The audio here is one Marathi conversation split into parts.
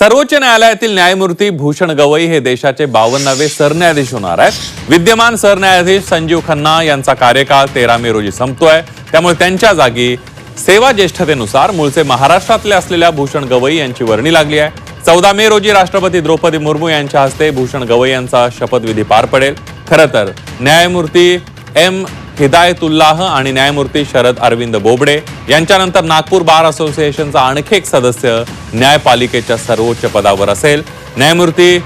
सर्वोच्च न्यायालयातील न्यायमूर्ती भूषण गवई हे देशाचे बावन्नावे सरन्यायाधीश होणार आहेत. विद्यमान सरन्यायाधीश संजीव खन्ना यांचा कार्यकाळ तेरा मे रोजी संपतोय. त्यामुळे त्यांच्या जागी सेवा ज्येष्ठतेनुसार मूळचे महाराष्ट्रातले असलेल्या भूषण गवई यांची वर्णी लागली आहे. चौदा मे रोजी राष्ट्रपती द्रौपदी मुर्मू यांच्या हस्ते भूषण गवई यांचा शपथविधी पार पडेल. खरं तर न्यायमूर्ती एम. हिदायतुल्लाह आणि न्यायमूर्ती शरद अरविंद बोबडे यांच्यानंतर नागपूर बार असोसिएशनचा आणखी एक सदस्य न्यायपालिकेच्या सर्वोच्च पदावर असेल. न्यायमूर्ती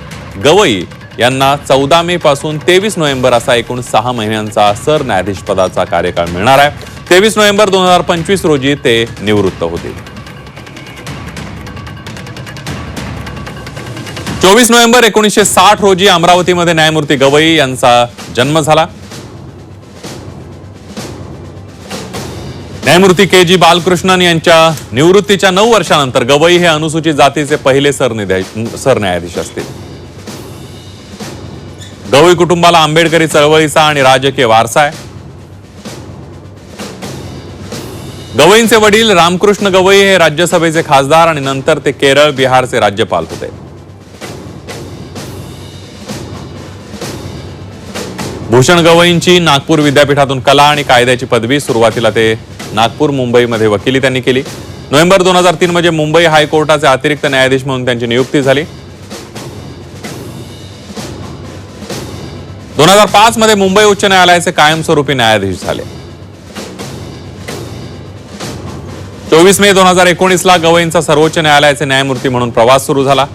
गवई यांना चौदा मे पासून तेवीस नोव्हेंबर असा एकूण सहा महिन्यांचा सरन्यायाधीश पदाचा कार्यकाळ मिळणार आहे. तेवीस नोव्हेंबर दोन हजार पंचवीस रोजी ते निवृत्त होतील. चोवीस नोव्हेंबर एकोणीसशे साठ रोजी अमरावतीमध्ये न्यायमूर्ती गवई यांचा जन्म झाला. न्यायमूर्ती के जी बालकृष्णन यांच्या निवृत्तीच्या नऊ वर्षानंतर गवई हे अनुसूचित जातीचे पहिले सरनिध्या- सरन्यायाधीश असतील. गवई कुटुंबाला आंबेडकरी चळवळीचा आणि राजकीय वारसा आहे. गवईंचे वडील रामकृष्ण गवई हे राज्यसभेचे खासदार आणि नंतर ते केरळ बिहारचे राज्यपाल होते. भूषण गवईंची नागपूर विद्यापीठातून कला आणि कायद्याची पदवी सुरुवातीला ते नागपूर मुंबईमध्ये वकिली त्यांनी केली. नोव्हेंबर दोन हजार तीन मध्ये मुंबई हायकोर्टाचे अतिरिक्त न्यायाधीश म्हणून त्यांची नियुक्ती झाली. दोन हजार पाच मध्ये मुंबई उच्च न्यायालयाचे कायमस्वरूपी न्यायाधीश झाले. चोवीस मे दोन हजार एकोणीस ला गवईंचा सर्वोच्च न्यायालयाचे न्यायमूर्ती म्हणून प्रवास सुरू झाला.